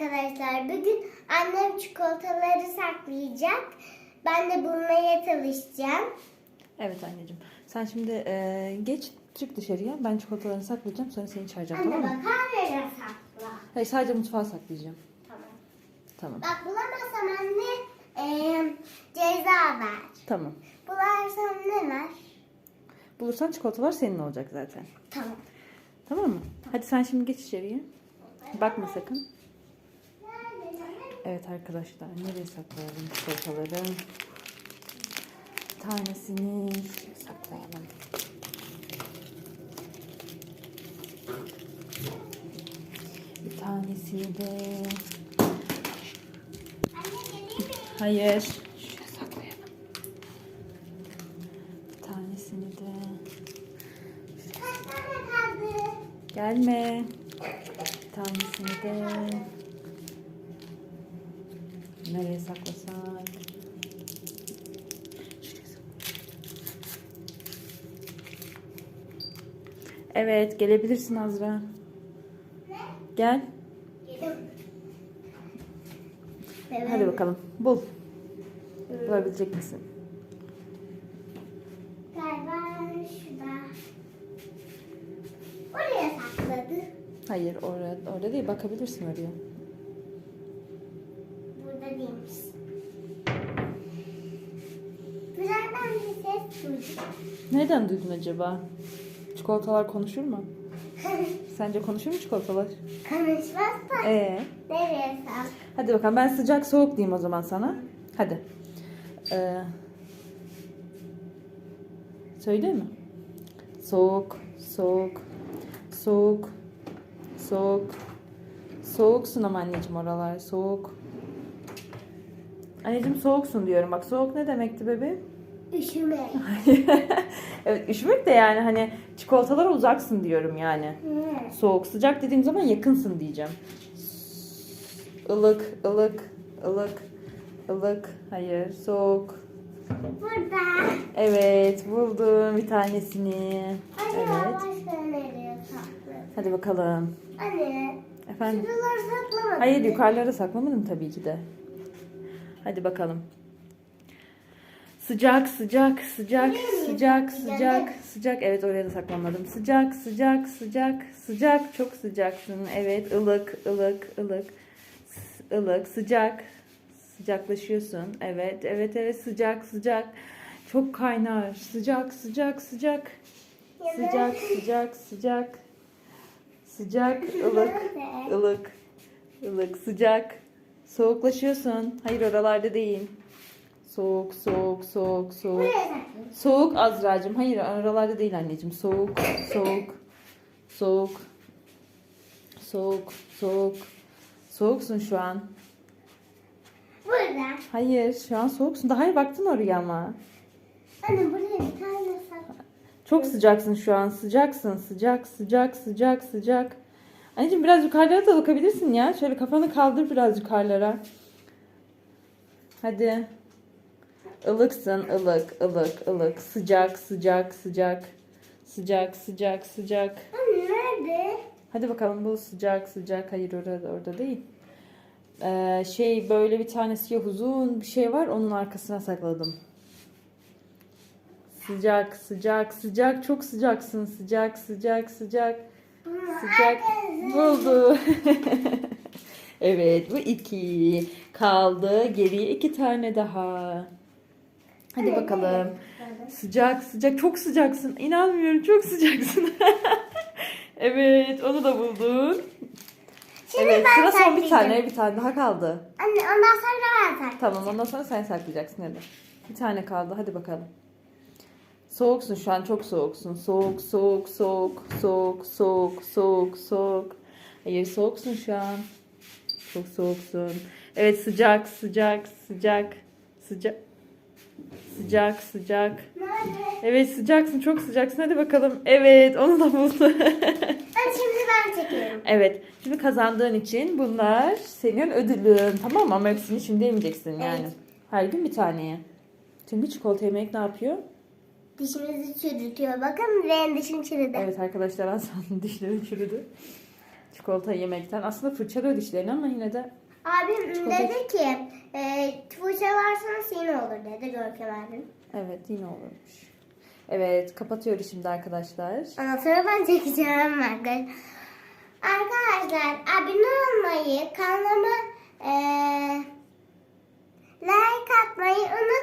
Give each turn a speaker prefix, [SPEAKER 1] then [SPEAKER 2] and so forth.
[SPEAKER 1] arkadaşlar. Bugün annem çikolataları saklayacak. Ben de bulmaya çalışacağım.
[SPEAKER 2] Evet anneciğim. Sen şimdi e, geç çık dışarıya. Ben çikolatalarını saklayacağım. Sonra seni çağıracağım
[SPEAKER 1] Anne
[SPEAKER 2] tamam mı?
[SPEAKER 1] bak nereye sakla.
[SPEAKER 2] Hayır sadece mutfağa saklayacağım.
[SPEAKER 1] Tamam.
[SPEAKER 2] Tamam.
[SPEAKER 1] Bak bulamazsam anne eee, ceza ver.
[SPEAKER 2] Tamam.
[SPEAKER 1] Bularsam ne ver?
[SPEAKER 2] Bulursan çikolatalar senin olacak zaten.
[SPEAKER 1] Tamam.
[SPEAKER 2] Tamam mı? Hadi sen şimdi geç içeriye. Bakma sakın. Evet arkadaşlar nereye saklayalım çikolataları? Tanesini saklayalım. Bir tanesini de... Hayır. Şuraya. Bir tanesini de... Gelme. Bir tanesini de... Nereye saklasak? Evet, gelebilirsin Azra.
[SPEAKER 1] Ne?
[SPEAKER 2] Gel.
[SPEAKER 1] Gelin.
[SPEAKER 2] Hadi bakalım. Bul. Bulabilecek misin?
[SPEAKER 1] Galiba şurada. Oraya sakladı.
[SPEAKER 2] Hayır, orada, orada değil. Bakabilirsin oraya.
[SPEAKER 1] Değilmiş. Dışarıdan bir ses duydum.
[SPEAKER 2] Nereden duydun acaba? Çikolatalar konuşur mu? Sence konuşur mu çikolatalar?
[SPEAKER 1] Konuşmazsa
[SPEAKER 2] Ee,
[SPEAKER 1] nereye sak?
[SPEAKER 2] hadi bakalım. Ben sıcak soğuk diyeyim o zaman sana. Hadi. Ee, söyleyeyim mi? Soğuk, soğuk, soğuk, soğuk. Soğuksun ama anneciğim oralar. Soğuk. Anneciğim soğuksun diyorum. Bak soğuk ne demekti bebeğim?
[SPEAKER 1] Üşüme.
[SPEAKER 2] evet üşümek de yani hani çikolatalara uzaksın diyorum yani.
[SPEAKER 1] Hı.
[SPEAKER 2] Soğuk sıcak dediğim zaman yakınsın diyeceğim. Ilık, ılık, ılık, ılık. Hayır, soğuk.
[SPEAKER 1] Burada.
[SPEAKER 2] Evet, buldum bir tanesini.
[SPEAKER 1] Anne
[SPEAKER 2] Evet.
[SPEAKER 1] başka nereye sakladı?
[SPEAKER 2] Hadi bakalım.
[SPEAKER 1] Anne.
[SPEAKER 2] Efendim?
[SPEAKER 1] Şuraları saklamadı.
[SPEAKER 2] Hayır, yukarılara saklamadım tabii ki de. Hadi bakalım. Sıcak, sıcak, sıcak, sıcak, sıcak, sıcak. Evet oraya da saklamadım. Sıcak, sıcak, sıcak, sıcak. Çok sıcaksın. Evet, ılık, ılık, ılık, ılık, sıcak. Sıcaklaşıyorsun. Evet, evet, evet. Sıcak, sıcak. Çok kaynar. Sıcak, sıcak, sıcak. Sıcak, sıcak, sıcak. Sıcak, ılık, ılık, ılık, sıcak. Soğuklaşıyorsun. Hayır oralarda değil. Soğuk, soğuk, soğuk, soğuk. Soğuk Azra'cığım. Hayır oralarda değil anneciğim. Soğuk, soğuk, soğuk, soğuk, soğuk. Soğuksun şu an.
[SPEAKER 1] Burada.
[SPEAKER 2] Hayır şu an soğuksun. Daha hayır baktın oraya ama.
[SPEAKER 1] Anne buraya bir tane.
[SPEAKER 2] Çok sıcaksın şu an. Sıcaksın. Sıcak, sıcak, sıcak, sıcak. Anneciğim biraz yukarılara da bakabilirsin ya. Şöyle kafanı kaldır biraz yukarılara. Hadi. Ilıksın. ılık, ılık, ılık. Sıcak, sıcak, sıcak. Sıcak, sıcak, sıcak.
[SPEAKER 1] Anne nerede?
[SPEAKER 2] Hadi bakalım bu sıcak, sıcak. Hayır orada, orada değil. Ee, şey böyle bir tane siyah uzun bir şey var. Onun arkasına sakladım. Sıcak, sıcak, sıcak. Çok sıcaksın. Sıcak, sıcak, sıcak. Sıcak buldu. evet bu iki. Kaldı geriye iki tane daha. Hadi bakalım. Sıcak sıcak çok sıcaksın. İnanmıyorum çok sıcaksın. evet onu da buldun.
[SPEAKER 1] Şimdi
[SPEAKER 2] evet sıra son bir tane bir tane daha kaldı.
[SPEAKER 1] Anne ondan sonra ben saklayacağım.
[SPEAKER 2] Tamam ondan sonra sen saklayacaksın hadi. Bir tane kaldı hadi bakalım. Soğuksun şu an çok soğuksun. Soğuk soğuk soğuk soğuk soğuk soğuk soğuk. Hayır soğuksun şu an. Çok soğuksun. Evet sıcak sıcak sıcak sıcak sıcak sıcak. Evet sıcaksın çok sıcaksın hadi bakalım. Evet onu da buldu.
[SPEAKER 1] Ben şimdi ben çekiyorum.
[SPEAKER 2] evet şimdi kazandığın için bunlar senin ödülün tamam mı? Ama hepsini şimdi yemeyeceksin yani. Her gün bir taneye. Çünkü çikolata yemek ne yapıyor?
[SPEAKER 1] Dişimizi çürütüyor. Bakın ben dişim çürüdü.
[SPEAKER 2] Evet arkadaşlar Hasan'ın dişleri çürüdü. Çikolata yemekten. Aslında fırçalıyor dişlerini ama yine de
[SPEAKER 1] Abim
[SPEAKER 2] Çikolata-
[SPEAKER 1] dedi ki e, fırçalarsanız yine olur dedi Görkem abim.
[SPEAKER 2] evet yine olurmuş. Evet kapatıyoruz şimdi arkadaşlar.
[SPEAKER 1] Sonra ben çekeceğim arkadaşlar. Arkadaşlar abone olmayı, kanalıma e, like atmayı unutmayın.